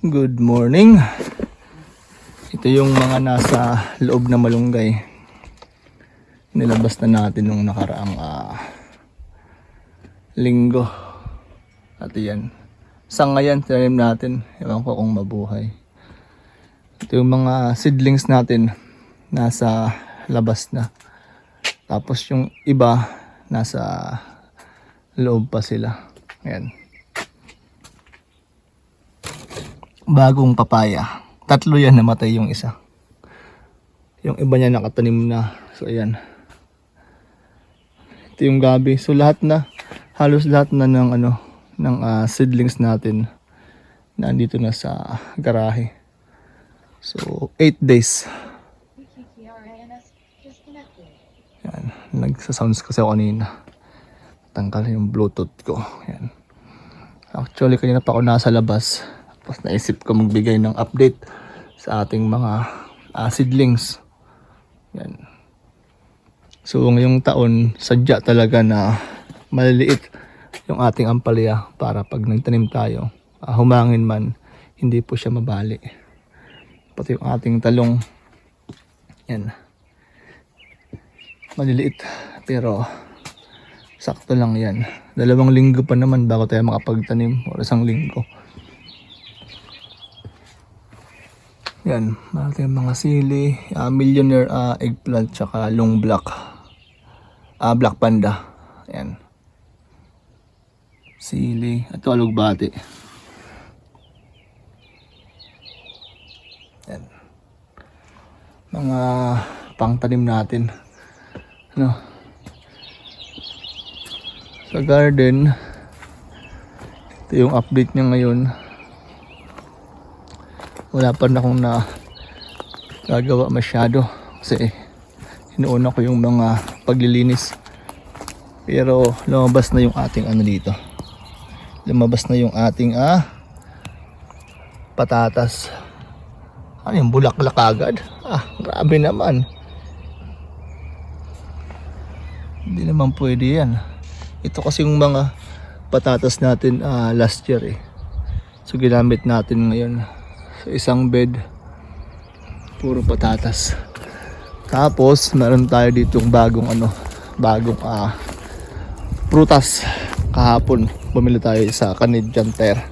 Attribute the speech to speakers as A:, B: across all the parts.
A: Good morning. Ito yung mga nasa loob na malunggay. Nilabas na natin nung nakaraang ah, linggo. At yan. Sa ngayon, tinanim natin. Ewan ko kung mabuhay. Ito yung mga seedlings natin. Nasa labas na. Tapos yung iba, nasa loob pa sila. Ayan. Bagong papaya. Tatlo yan namatay yung isa. Yung iba niya nakatanim na. So ayan. Ito yung gabi. So lahat na halos lahat na ng ano ng ah, seedlings natin na andito na sa garahe. So 8 days. Yan. Nagsa-sounds kasi ako kanina. Tanggal yung bluetooth ko. Yan. Actually, kanina pa ako nasa labas. Tapos naisip ko magbigay ng update sa ating mga ah, seedlings. Yan. So, ngayong taon, sadya talaga na maliliit yung ating ampalaya para pag nagtanim tayo, ah, humangin man, hindi po siya mabali. Pati yung ating talong, yan, maliliit pero sakto lang yan dalawang linggo pa naman bago tayo makapagtanim o isang linggo yan tayong mga sili ah, millionaire ah, eggplant tsaka long black. Ah, black panda. Yan. Sili at alugbati yan. Mga pangtanim natin. Ano? Sa garden ito yung update niya ngayon wala pa na akong na gagawa masyado. Kasi inuuna ko yung mga paglilinis. Pero lumabas na yung ating ano dito. Lumabas na yung ating ah patatas. Ano yung bulaklak agad. Ah grabe naman. Hindi naman pwede yan. Ito kasi yung mga patatas natin ah, last year eh. So ginamit natin ngayon sa isang bed. Puro patatas. Tapos meron tayo dito yung bagong ano bagong ah prutas. Kahapon bumili tayo sa Canadian Tire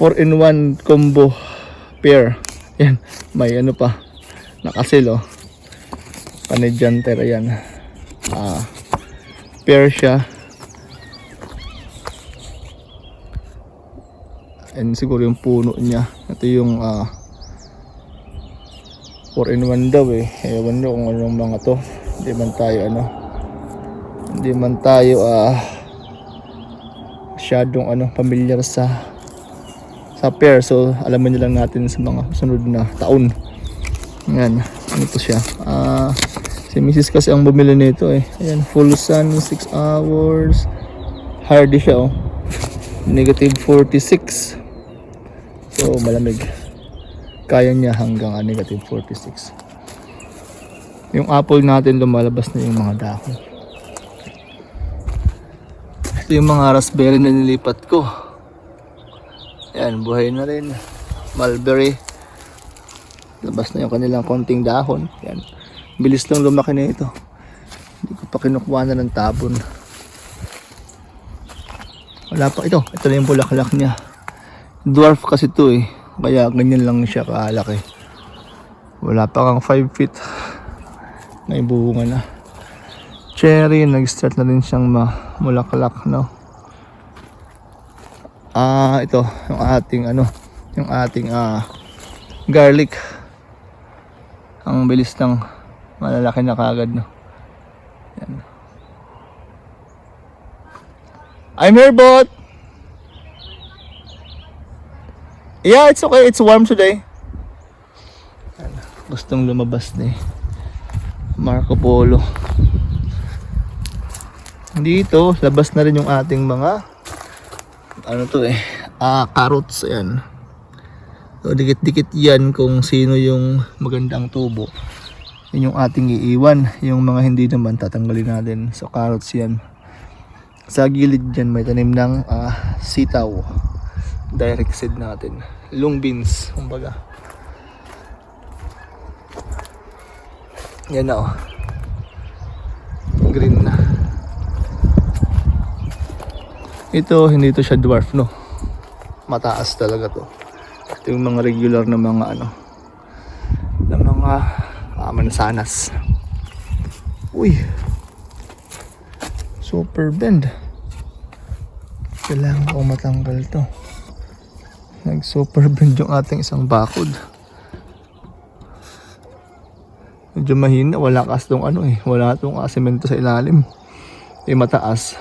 A: 4 in 1 combo pair. Yan may ano pa nakasil oh. Canadian Tire yan ah pair siya and siguro yung puno niya. Ito yung ah 4 in 1 daw eh. Ewan nyo kung anong mga to. Hindi man tayo ano hindi man tayo ah masyadong ano familiar sa sa pair. So alaman nyo lang natin sa mga sunod na taon. Yan ano to siya? Ah si Mrs. kasi ang bumili nito eh. Ayan full sun 6 hours. Hardy siya oh. Negative 46 so malamig. Kaya niya hanggang ah, negative 46 yung apple natin lumalabas na yung mga dahon. Ito yung mga raspberry na nilipat ko. Yan buhay na rin. Mulberry. Labas na yung kanilang konting dahon. Yan bilis lang lumaki na ito. Hindi ko pa kinukuha na ng tabon. Wala pa. Ito ito na yung bulaklak niya dwarf kasi to eh. Kaya ganyan lang siya kalaki. Wala pa kang 5 feet. May bunga na. Cherry nag start na rin siyang mamulaklak no? Ah ito. Yung ating ano? Yung ating ah garlic. Ang bilis ng malalaki na kagad no? Yan. I'm here bot Yeah, it's okay. It's warm today. Gustong lumabas ni Marco Polo. Dito, labas na rin yung ating mga ano to eh, ah, carrots. Ayan. So, dikit-dikit yan kung sino yung magandang tubo. Yun yung ating iiwan. Yung mga hindi naman tatanggalin natin. So, carrots yan. Sa gilid dyan may tanim ng ah, sitaw. Direct seed natin. Long beans, kumbaga. Yan na oh. Green na. Ito, hindi to siya dwarf, no? Mataas talaga to. Ito yung mga regular na mga ano, na mga uh, mansanas. Uy! Super bend. Kailangan ko matanggal to. Nag super bend yung ating isang bakod. Medyo mahina, wala kas tong ano eh. Wala tong asemento sa ilalim. Eh mataas.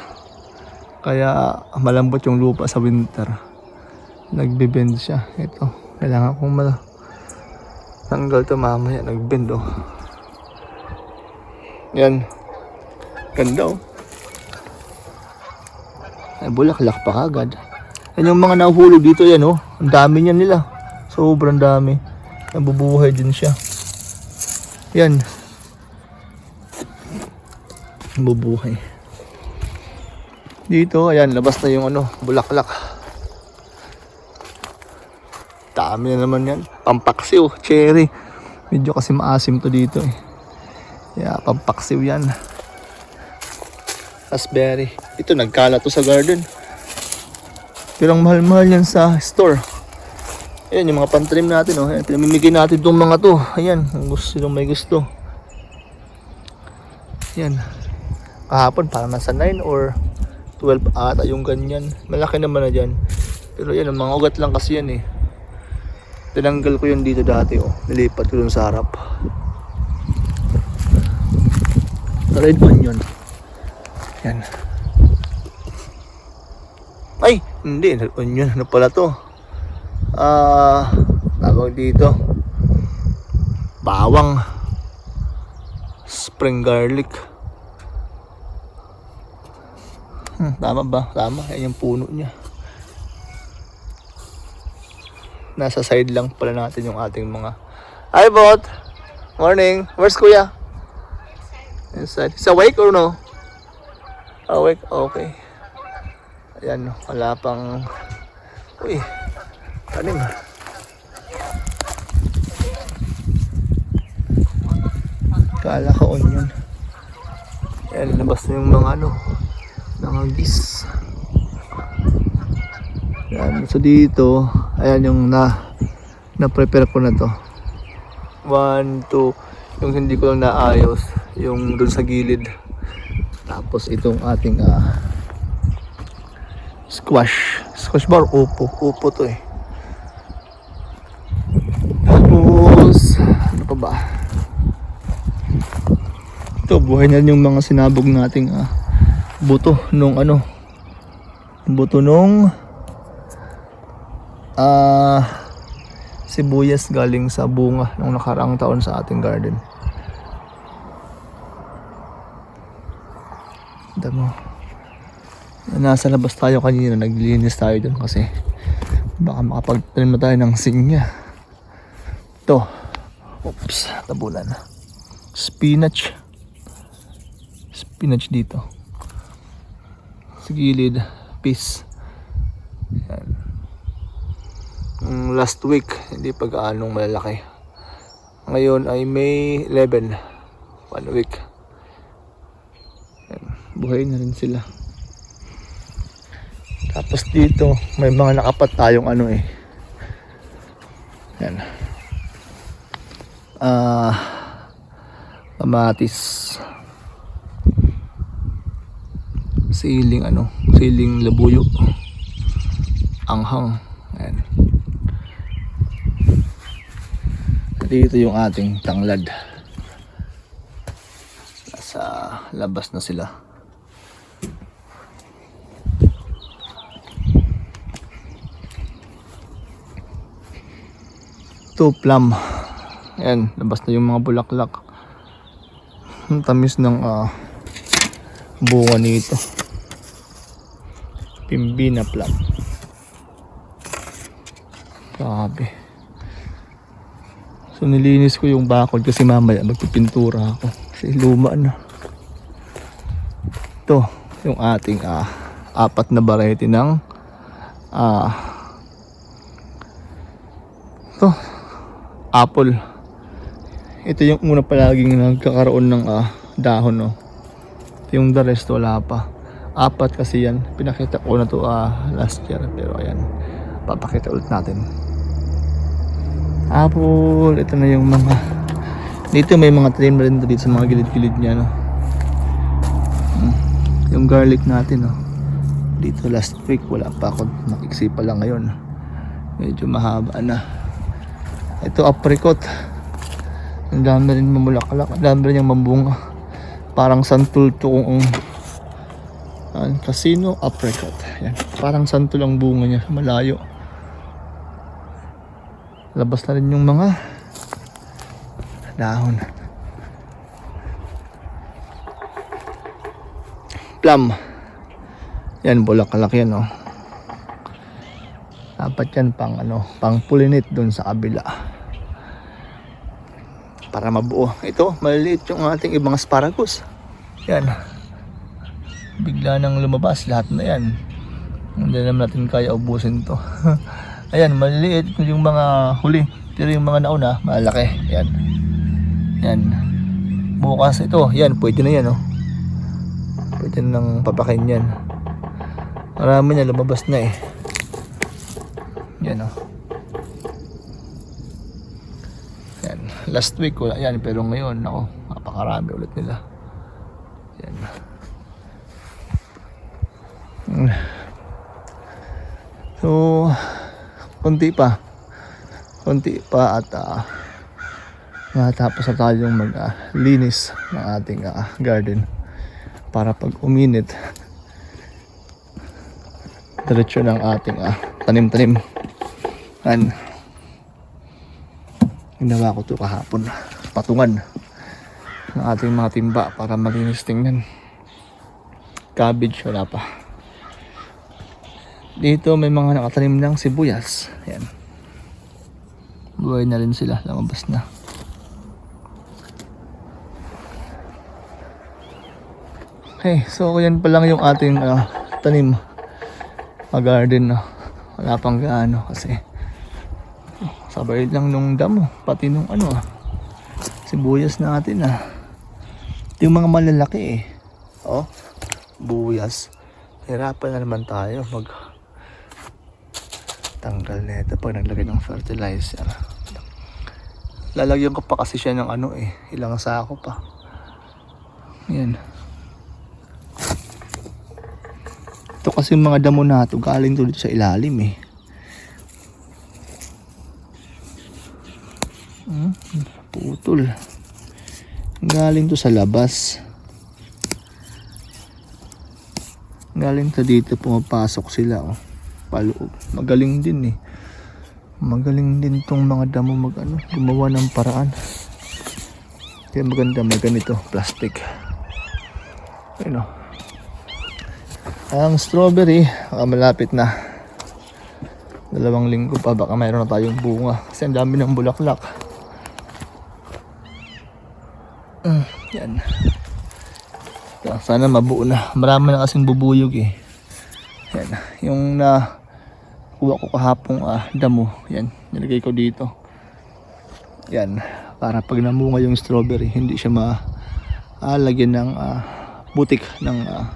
A: Kaya malambot yung lupa sa winter. Nagbe-bend siya. Ito. Kailangan kong ma- tanggal to mamaya. Nag-bend oh. Yan. Ganda oh. Ay, bulaklak pa kagad. Yan yung mga nahuhulog dito yan oh. Ang dami niyan nila. Sobrang dami. Nabubuhay din siya. Yan. Nabubuhay. Dito, ayan, labas na yung ano, bulaklak. Dami na naman yan. Pampaksiw, cherry. Medyo kasi maasim to dito eh. Kaya pampaksiw yan. Raspberry. Ito, nagkala to sa garden. Pero ang mahal-mahal yan sa store. Ayan, yung mga pantrim natin, oh. Ayan, pinamimigay natin itong mga to. Ayan, kung gusto sino may gusto. Ayan. Kahapon, parang nasa 9 or 12 ata yung ganyan. Malaki naman na dyan. Pero yan, mga ugat lang kasi yan eh. Tinanggal ko yun dito dati, oh. Nilipat ko dun sa harap. Red onion. Yan. Ay, hindi. Onion. Ano pala to? Ah, tawag dito. Bawang. Spring garlic. Hmm, tama ba? Tama. Yan yung puno niya. Nasa side lang pala natin yung ating mga... Hi, bot! Morning! Where's kuya? Inside. Is awake or no? Awake? Okay. Ayan, wala pang... Uy, tanim. Kala ka onion. Ayan, labas na yung mga ano, mga gis. Ayan, so dito, ayan yung na, na-prepare ko na to. One, two, yung hindi ko lang naayos, yung dun sa gilid. Tapos itong ating ah, squash. Squash bar, upo. Upo to eh. Tapos, ano pa ba? Ito, buhay na yung mga sinabog nating ah, buto nung ano. Buto nung ah sibuyas galing sa bunga nung nakaraang taon sa ating garden. Damo. Nasa labas tayo kanina, naglinis tayo dun kasi baka makapagtanim na tayo ng sinya. Ito. Oops, tabunan. Spinach. Spinach dito. Sa gilid, peas. Yan. Last week, hindi pa gaanong malalaki. Ngayon ay May 11. One week. Yan. Buhay na rin sila. Tapos dito, may mga nakapat tayong ano eh. Yan. Ah, kamatis. Siling ano, siling labuyo. Anghang. Ayan. Dito yung ating tanglad. Nasa labas na sila. Ito plum. Ayan, labas na yung mga bulaklak. Ang tamis ng ah, bunga nito. Pimbina plum. Grabe. So nilinis ko yung bakod kasi mamaya magpipintura ako. Kasi luma na. Ito, yung ating ah, apat na variety ng ah, To, apple. Ito yung una palaging nagkakaroon ng ah, dahon, no. Ito yung the rest, wala pa. Apat kasi yan. Pinakita ko na to ah, last year. Pero ayan, papakita ulit natin. Apple, ito na yung mga... Dito may mga trim rin dito sa mga gilid-gilid niya, no. Hmm. Yung garlic natin, no. Dito last week, wala pa ako. Nakiksi pa lang ngayon. Medyo mahaba na. Ito apricot. Ang dami rin mamulaklak. Ang dami rin yung mambunga. Parang santul to kung ang casino apricot. Yan. Parang santul ang bunga niya. Malayo. Labas na rin yung mga dahon. Plum. Yan, bulaklak yan, oh. Dapat yan pang ano, pang pulinit doon sa kabila. Para mabuo. Ito, maliliit yung ating ibang asparagus. Yan. Bigla nang lumabas lahat na yan. Hindi naman natin kaya ubusin to. Ayan, maliliit yung mga huli. Pero yung mga nauna, malaki. Yan. Yan. Bukas ito, yan, pwede na yan, oh. Pwede nang papakin yan. Marami na lumabas na eh. Yan oh. Yan. Last week wala yan pero ngayon ako napakarami ulit nila. Yan. So, konti pa. Konti pa at uh, matapos na tayong mag ah, linis ng ating ah, garden para pag uminit diretso ng ating ah, tanim-tanim. Yan. Ginawa ko to kahapon. Patungan ng ating mga timba para malinis tingnan. Cabbage, wala pa. Dito may mga nakatanim ng sibuyas. Yan. Buhay na rin sila. Lumabas na. Okay, so yan pa lang yung ating ah, tanim. A garden na. Wala pang gaano kasi sabay lang nung damo. Pati nung ano ah. Sibuyas natin ah. Yung mga malalaki eh. Oh, buyas. Hirapan na naman tayo mag tanggal nito pag naglagay ng fertilizer. Lalagyan ko pa kasi siya ng ano eh. Ilang sako pa. Yan. Ito kasi yung mga damo na ito, galing dito sa ilalim eh. Hmm, putol. Galing to sa labas. Galing to dito, pumapasok sila oh. Paloob. Magaling din eh. Magaling din tong mga damo mag ano, gumawa ng paraan. Kaya maganda may ganito, plastic. Ayun oh. Ang strawberry, ah, malapit na. Dalawang linggo pa, baka mayroon na tayong bunga. Kasi ang dami ng bulaklak. Mm, yan. Sana mabuo na. Marami na kasing bubuyog eh. Yan. Yung na kuha ko kahapong ah, damo. Yan. Nilagay ko dito. Yan. Para pag namunga yung strawberry, hindi siya maalagyan ng ah, butik ng ah,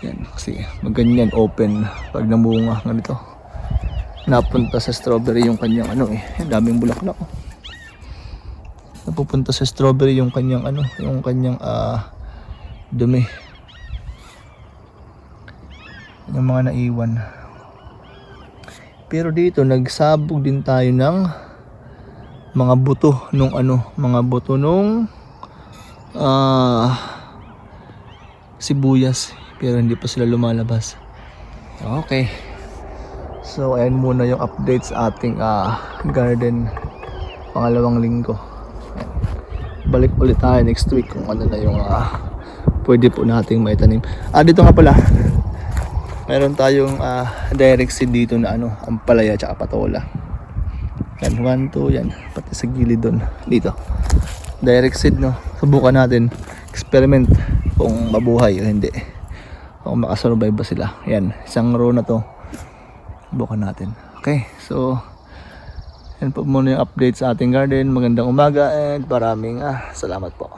A: yan, kasi maganyan open pag namunga ganito. Napunta sa strawberry yung kanyang ano eh. Daming bulaklak. Oh. Napupunta sa strawberry yung kanyang ano, yung kanyang ah dumi. Yung mga naiwan. Pero dito nagsabog din tayo ng mga buto nung ano, mga buto nung ah sibuyas pero hindi pa sila lumalabas. Okay. So ayan muna yung updates ating ah, garden pangalawang linggo. Balik ulit tayo next week kung ano na yung ah, pwede po nating maitanim. Ah dito nga pala. Meron tayong ah, direct seed dito na ano, ampalaya at patola. Yan, 1, 2, yan. Pati sa gilid doon. Dito. Direct seed, no? Subukan natin. Experiment kung mabuhay o hindi kung makasurvive ba sila yan isang row na to bukan natin okay so Yan po muna yung update sa ating garden. Magandang umaga and maraming ah, salamat po.